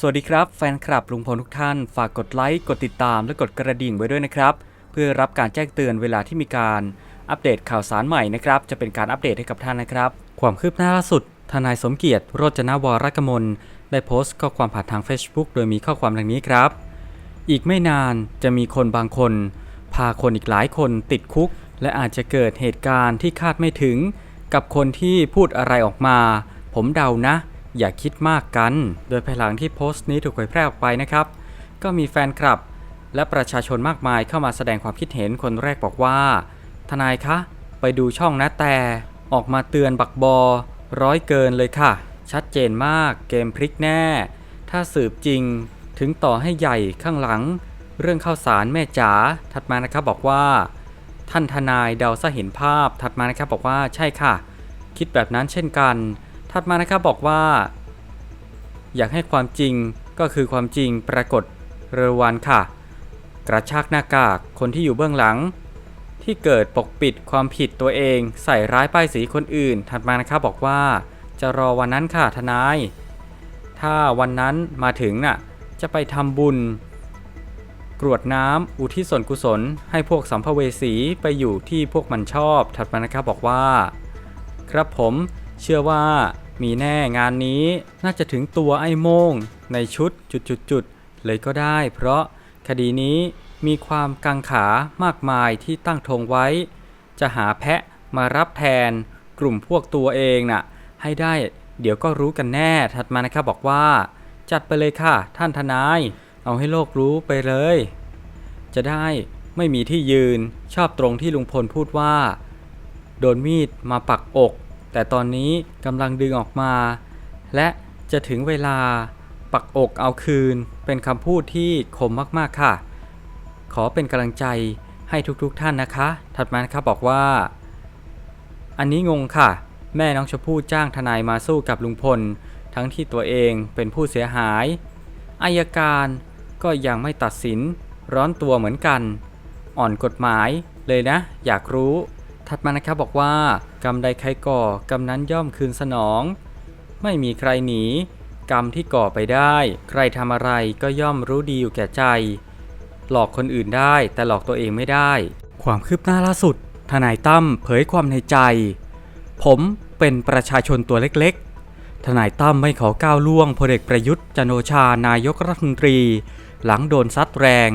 สวัสดีครับแฟนคลับลุงพลทุกท่าน ฝากกดไลค์ กดติดตามและกดกระดิ่งไว้ด้วยนะครับ เพื่อรับการแจ้งเตือนเวลาที่มีการอัปเดตข่าวสารใหม่นะครับ จะเป็นการอัปเดตให้กับท่านนะครับ ความคืบหน้าล่าสุด ทนายสมเกียรติโรจนวรกมล ได้โพสต์ข้อความผ่านทาง Facebook โดยมีข้อความดังนี้ครับ อีกไม่นานจะมีคนบางคน พาคนอีกหลายคนติดคุก และอาจจะเกิดเหตุการณ์ที่คาดไม่ถึง กับคนที่พูดอะไรออกมา ผมเดานะ อย่าคิดมากกัน โดยภายหลังที่โพสต์นี้ถูกเผยแพร่ออกไปนะครับ ก็มีแฟนคลับ และประชาชนมากมายเข้ามาแสดงความคิดเห็นคนแรกบอกว่า ทนายคะ ไปดูช่องนะแต่ออกมาเตือนบักบอ ร้อยเกินเลยค่ะ ชัดเจนมากเกมพลิกแน่ ถ้าสืบจริง ถึงต่อให้ใหญ่ข้างหลัง เรื่องข้าวสารแม่จ๋าถัดมานะครับบอกว่า ท่านทนายเดาซะเห็นภาพถัดมานะครับบอกว่าใช่ค่ะ คิดแบบนั้นเช่นกัน ถัดมานะครับบอกว่า อยากให้ความจริงก็คือความจริงปรากฏเรวันค่ะ กระชากหน้ากากคนที่อยู่เบื้องหลัง ที่เกิดปกปิดความผิดตัวเอง ใส่ร้ายป้ายสีคนอื่น ถัดมานะครับบอกว่า จะรอวันนั้นค่ะทนาย ถ้าวันนั้นมาถึงน่ะจะไปทำบุญ กรวดน้ำอุทิศส่วนกุศล ให้พวกสัมภเวสีไปอยู่ที่พวกมันชอบ ถัดมานะครับบอกว่า ครับผมเชื่อว่า มีแน่งานนี้น่าจะถึงตัวไอ้โมง ในชุดจุดๆๆเลยก็ได้ เพราะคดีนี้มีความกังขามากมายที่ตั้งธงไว้ จะหาแพะมารับแทนกลุ่มพวกตัวเองน่ะ ให้ได้เดี๋ยวก็รู้กันแน่ถัดมานะครับบอกว่า จัดไปเลยค่ะ ท่านทนาย เอาให้โลกรู้ไปเลย จะได้ไม่มีที่ยืนชอบตรงที่ลุงพลพูดว่า โดนมีดมาปักอก แต่ตอนนี้กำลังดึงออกมา และจะถึงเวลาปักอกเอาคืน เป็นคำพูดที่คมมากๆค่ะ ขอเป็นกำลังใจให้ทุกๆท่านนะคะ ถัดมานะครับบอกว่า อันนี้งงค่ะ แม่น้องชมพู่จ้างทนายมาสู้กับลุงพล ทั้งที่ตัวเองเป็นผู้เสียหายอายการก็ยังไม่ตัดสิน ร้อนตัวเหมือนกัน อ่อนกฎหมายเลยนะ อยากรู้ ถัดมานะครับบอกว่ากรรมใดใครก่อกรรมนั้นย่อมคืนสนอง ไม่มีใครหนี กรรมที่ก่อไปได้ ใครทำอะไรก็ย่อมรู้ดีอยู่แก่ใจ หลอกคนอื่นได้แต่หลอกตัวเองไม่ได้ ความคืบหน้าล่าสุด ทนายตั้มเผยความในใจ ผมเป็นประชาชนตัวเล็กๆ ทนายตั้มไม่ขอก้าวล่วงพลเอกประยุทธ์จันโอชานายกรัฐมนตรี หลังโดนซัดแรง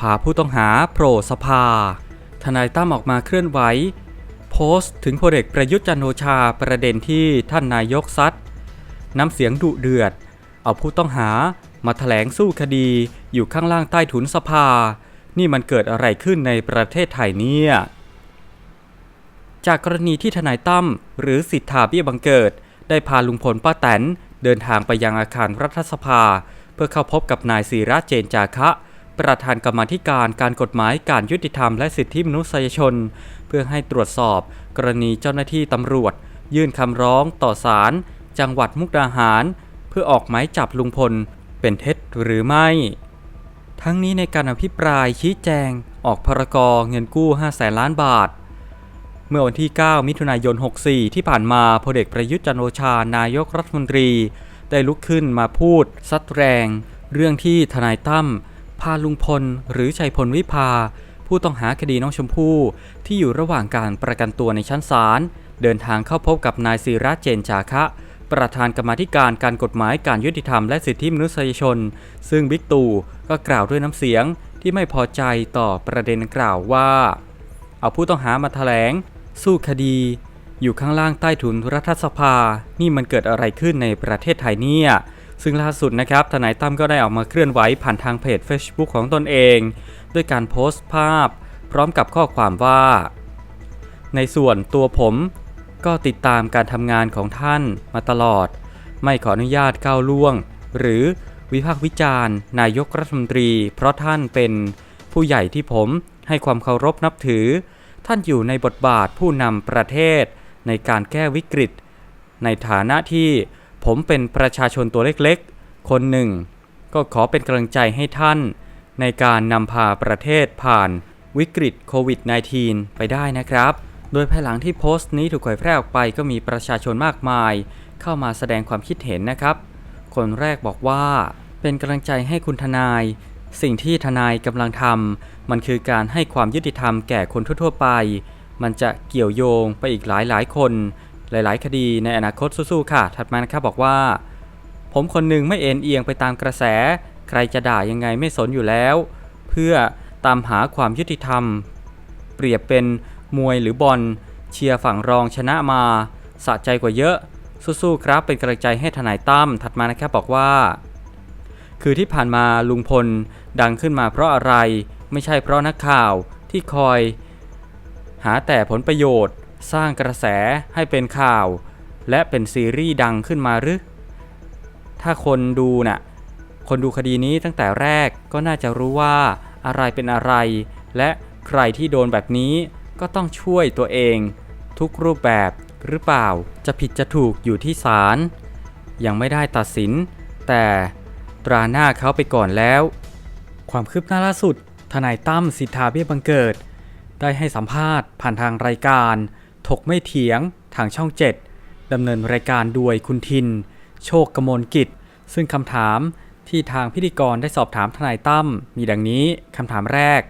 พาผู้ต้องหาโผล่สภา ทนายตั้มออกมาเคลื่อนไหว โพสต์ถึงพลเอกประยุทธ์จันโอชาประเด็นที่ท่านนายกซัดน้ำเสียงดุเดือด เอาผู้ต้องหามาแถลงสู้คดีอยู่ข้างล่างใต้ถุนสภา นี่มันเกิดอะไรขึ้นในประเทศไทยเนี่ย จากกรณีที่ทนายตั้มหรือสิทธาเบี้ยบังเกิด ได้พาลุงพลป้าแตนเดินทางไปยังอาคารรัฐสภา เพื่อเข้าพบกับนายศิระเจนจาคะ ประธานกรรมธิการการกฎหมายการยุติธรรมและสิทธิมนุษยชน เพื่อให้ตรวจสอบกรณีเจ้าหน้าที่ตำรวจ ยื่นคำร้องต่อศาลจังหวัดมุกดาหาร เพื่อออกหมายจับลุงพล เป็นเท็จหรือไม่ ทั้งนี้ในการอภิปรายชี้แจง ออกพรกรเงินกู้ 5 แสนล้านบาท เมื่อวันที่ 9 มิถุนายน 64 ที่ผ่านมาพลเอกประยุทธ์จันทร์โอชานายกรัฐมนตรี ได้ลุกขึ้นมาพูดซัดแรง เรื่องที่ทนายตั้มาลุงพล หรือชัยพลวิภา ผู้ต้องหาคดีน้องชมพู่ ที่อยู่ระหว่างการประกันตัวในชั้นศาลเดินทางเข้าพบกับนายศิระเจนจาคะ ประธานกรรมธิการการกฎหมายการยุติธรรมและสิทธิมนุษยชน ซึ่งบิ๊กตู่ก็กล่าวด้วยน้ำเสียงที่ไม่พอใจต่อประเด็นกล่าวว่า เอาผู้ต้องหามาแถลง สู้คดี อยู่ข้างล่างใต้ถุนรัฐสภา นี่มันเกิดอะไรขึ้นในประเทศไทยเนี่ย ซึ่งล่าสุดนะครับทนายตั้มก็ได้ออกมาเคลื่อนไหวผ่านทางเพจ Facebook ของตนเอง ด้วยการโพสต์ภาพ พร้อมกับข้อความว่า ในส่วนตัวผมก็ติดตามการทำงานของท่านมาตลอด ไม่ขออนุญาตก้าวล่วง หรือวิพากษ์วิจารณ์ นายกรัฐมนตรี เพราะท่านเป็นผู้ใหญ่ที่ผมให้ความเคารพนับถือ ท่านอยู่ในบทบาทผู้นำประเทศในการแก้วิกฤต ในฐานะที่ ผมเป็นประชาชนตัวเล็กๆ คนหนึ่ง ก็ขอเป็นกำลังใจให้ท่าน ในการนำพาประเทศผ่านวิกฤตโควิด -19 ไปได้นะครับ โดยภายหลังที่โพสต์นี้ถูกเผยแพร่ออกไปก็มีประชาชนมากมาย เข้ามาแสดงความคิดเห็นนะครับ คนแรกบอกว่า เป็นกำลังใจให้คุณทนาย สิ่งที่ทนายกำลังทำมันคือการให้ความยุติธรรมแก่คนทั่วๆไป มันจะเกี่ยวโยงไปอีกหลายๆคน หลาย ๆ คดีในอนาคตสู้ๆค่ะ ถัดมานะครับบอกว่า ผมคนหนึ่งไม่เอ็นเอียงไปตามกระแส ใครจะด่ายังไงไม่สนอยู่แล้ว เพื่อตามหาความยุติธรรม เปรียบเป็นมวยหรือบอลเชียร์ฝั่งรองชนะมาสะใจกว่าเยอะสู้ๆครับ เป็นกำลังใจให้ทนายตั้มถัดมานะครับบอกว่า คือที่ผ่านมาลุงพลดังขึ้นมาเพราะอะไร ไม่ใช่เพราะนักข่าวที่คอย หาแต่ผลประโยชน์ สร้างกระแสให้เป็นข่าว และเป็นซีรีส์ดังขึ้นมาหรือ ถ้าคนดูน่ะ คนดูคดีนี้ตั้งแต่แรกก็น่าจะรู้ว่าอะไรเป็นอะไร และใครที่โดนแบบนี้ก็ต้องช่วยตัวเอง ทุกรูปแบบหรือเปล่า จะผิดจะถูกอยู่ที่ศาล ยังไม่ได้ตัดสิน แต่ตราหน้าเขาไปก่อนแล้ว ความคืบหน้าล่าสุด ทนายตั้มสิทธาเบี้ยบังเกิด ได้ให้สัมภาษณ์ผ่านทางรายการ ถกไม่เถียงทางช่อง 7ดำเนินรายการโดยคุณทิน โชคกมลกิจ ซึ่งคำถามที่ทางพิธีกรได้สอบถามทนายตั้มมีดังนี้คำถามแรก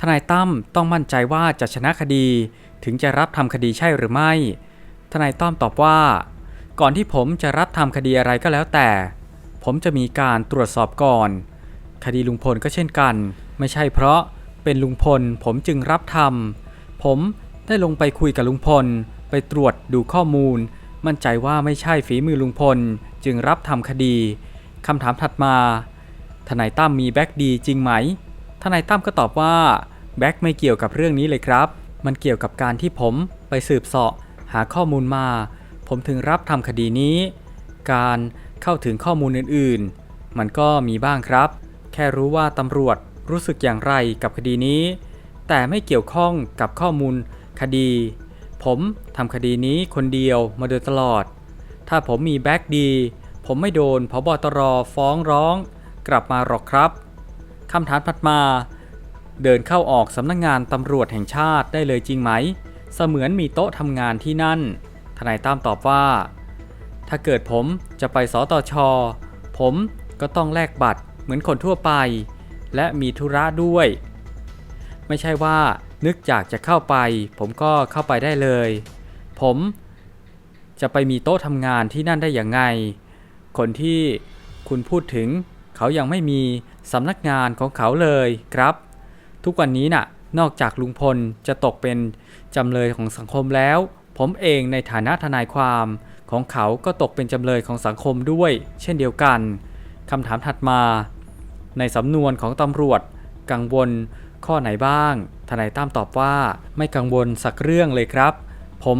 ทนายตั้มต้องมั่นใจว่าจะชนะคดี ถึงจะรับทำคดีใช่หรือไม่ ทนายตั้มตอบว่า ก่อนที่ผมจะรับทำคดีอะไรก็แล้วแต่ ผมจะมีการตรวจสอบก่อน คดีลุงพลก็เช่นกัน ไม่ใช่เพราะเป็นลุงพลผมจึงรับทำผม ได้ลงไปคุยกับลุงพล ไปตรวจดูข้อมูล มั่นใจว่าไม่ใช่ฝีมือลุงพล จึงรับทำคดีคำถามถัดมาทนายตั้มมีแบ็กดีจริงไหมทนายตั้มก็ตอบว่าแบ็กไม่เกี่ยวกับเรื่องนี้เลยครับ มันเกี่ยวกับการที่ผมไปสืบเสาะหาข้อมูลมา ผมถึงรับทำคดีนี้ การเข้าถึงข้อมูลอื่นๆ มันก็มีบ้างครับ แค่รู้ว่าตำรวจรู้สึกอย่างไรกับคดีนี้ แต่ไม่เกี่ยวข้องกับข้อมูล คดี ผมทำคดีนี้คนเดียวมาโดยตลอด ถ้าผมมีแบ็กดี ผมไม่โดนพบตรฟ้องร้อง กลับมาหรอกครับคำถามถัดมา เดินเข้าออกสำนักงงานตำรวจแห่งชาติได้เลยจริงไหม เสมือนมีโต๊ะทำงานที่นั่น ทนายตั้มตอบว่า ถ้าเกิดผมจะไปสตช ผมก็ต้องแลกบัตรเหมือนคนทั่วไป และมีธุระด้วย ไม่ใช่ว่า นึกอยากจะเข้าไป ผมก็เข้าไปได้เลย ผมจะไปมีโต๊ะทำงานที่นั่นได้อย่างไง คนที่คุณพูดถึงเขายังไม่มีสำนักงานของเขาเลยครับ ทุกวันนี้น่ะ นอกจากลุงพลจะตกเป็นจำเลยของสังคมแล้ว ผมเองในฐานะทนายความของเขาก็ตกเป็นจำเลยของสังคมด้วย เช่นเดียวกันคำถามถัดมา ในสำนวนของตำรวจ กังวล ข้อไหนบ้าง ทนายตั้มตอบว่าไม่กังวลสักเรื่องเลยครับ ผม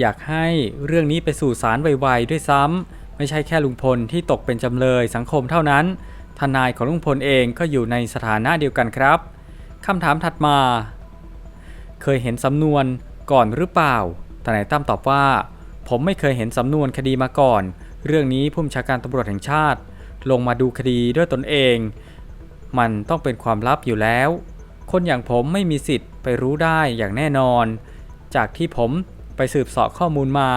อยากให้เรื่องนี้ไปสู่ศาลไวๆด้วยซ้ำไม่ใช่แค่ลุงพลที่ตกเป็นจำเลยสังคมเท่านั้น ทนายของลุงพลเองก็อยู่ในสถานะเดียวกันครับคำถามถัดมา เคยเห็นสำนวนก่อนหรือเปล่า ทนายตั้มตอบว่า ผมไม่เคยเห็นสำนวนคดีมาก่อน เรื่องนี้ผู้บัญชาการตำรวจแห่งชาติ ลงมาดูคดีด้วยตนเอง มันต้องเป็นความลับอยู่แล้ว คนอย่างผมไม่มีสิทธิ์ไปรู้ได้อย่างแน่นอน จากที่ผมไปสืบเสาะข้อมูลมา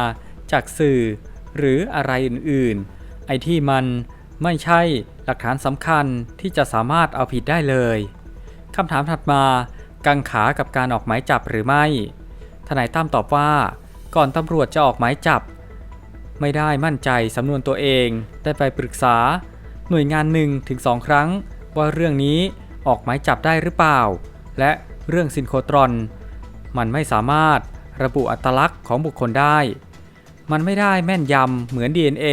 จากสื่อ หรืออะไรอื่นๆ ไอ้ที่มันไม่ใช่หลักฐานสำคัญที่จะสามารถเอาผิดได้เลยคำถามถัดมา กังขากับการออกหมายจับหรือไม่ทนายตั้มตอบว่า ก่อนตำรวจจะออกหมายจับ ไม่ได้มั่นใจสำนวนตัวเอง ได้ไปปรึกษา หน่วยงานหนึ่งถึงสองครั้ง ว่าเรื่องนี้ออกหมายจับได้หรือเปล่า และเรื่องซินโครตรอน มันไม่สามารถระบุอัตลักษณ์ของบุคคลได้ มันไม่ได้แม่นยำเหมือน DNA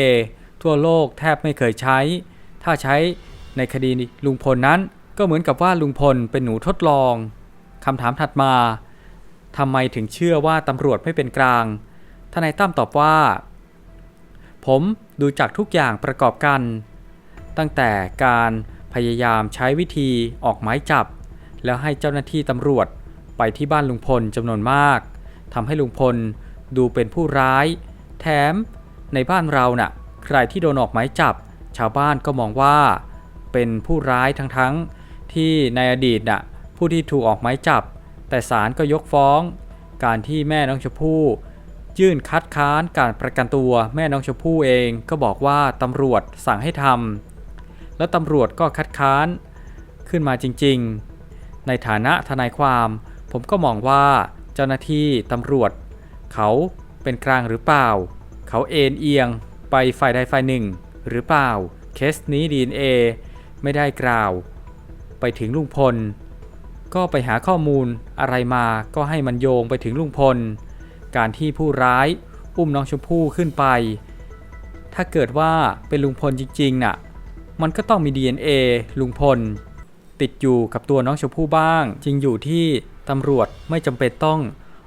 ทั่วโลกแทบไม่เคยใช้ ถ้าใช้ในคดีลุงพลนั้นก็เหมือนกับว่าลุงพลเป็นหนูทดลองคำถามถัดมาทำไมถึงเชื่อว่าตำรวจไม่เป็นกลาง ทนายตั้มตอบว่า ผมดูจากทุกอย่างประกอบกัน ตั้งแต่การ พยายามใช้วิธีออกหมายจับ แล้วให้เจ้าหน้าที่ตำรวจไปที่บ้านลุงพลจำนวนมากทำให้ลุงพลดูเป็นผู้ร้าย แถมในบ้านเราน่ะ ใครที่โดนออกหมายจับ ชาวบ้านก็มองว่า เป็นผู้ร้ายทั้งๆที่ในอดีตน่ะผู้ที่ถูกออกหมายจับ แต่ศาลก็ยกฟ้อง การที่แม่น้องชมพู่ยื่นคัดค้านการประกันตัวแม่น้องชมพู่เองก็บอกว่าตำรวจสั่งให้ทำ แล้วตำรวจก็คัดค้าน ขึ้นมาจริงๆ ในฐานะทนายความ ผมก็มองว่าเจ้าหน้าที่ตำรวจ เขาเป็นกลางหรือเปล่า เขาเอ็นเอียงไปฝ่ายใดฝ่ายหนึ่ง หรือเปล่า เคสนี้ DNA ไม่ได้กล่าว ไปถึงลุงพล ก็ไปหาข้อมูลอะไรมาก็ให้มันโยงไปถึงลุงพล การที่ผู้ร้ายอุ้มน้องชมพู่ขึ้นไป ถ้าเกิดว่าเป็นลุงพลจริงๆน่ะ มันก็ต้องมี DNA ลุงพล ติดอยู่กับตัวน้องชมพู่บ้าง จริงอยู่ที่ตำรวจไม่จำเป็นต้อง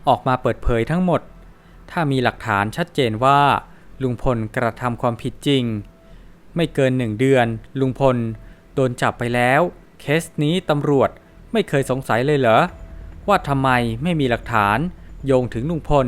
ออกมาเปิดเผยทั้งหมด ถ้ามีหลักฐานชัดเจนว่า ลุงพลกระทำความผิดจริง ไม่เกินหนึ่งเดือน ลุงพลโดนจับไปแล้ว เคสนี้ตำรวจไม่เคยสงสัยเลยเหรอ ว่าทำไมไม่มีหลักฐานโยงถึงลุงพล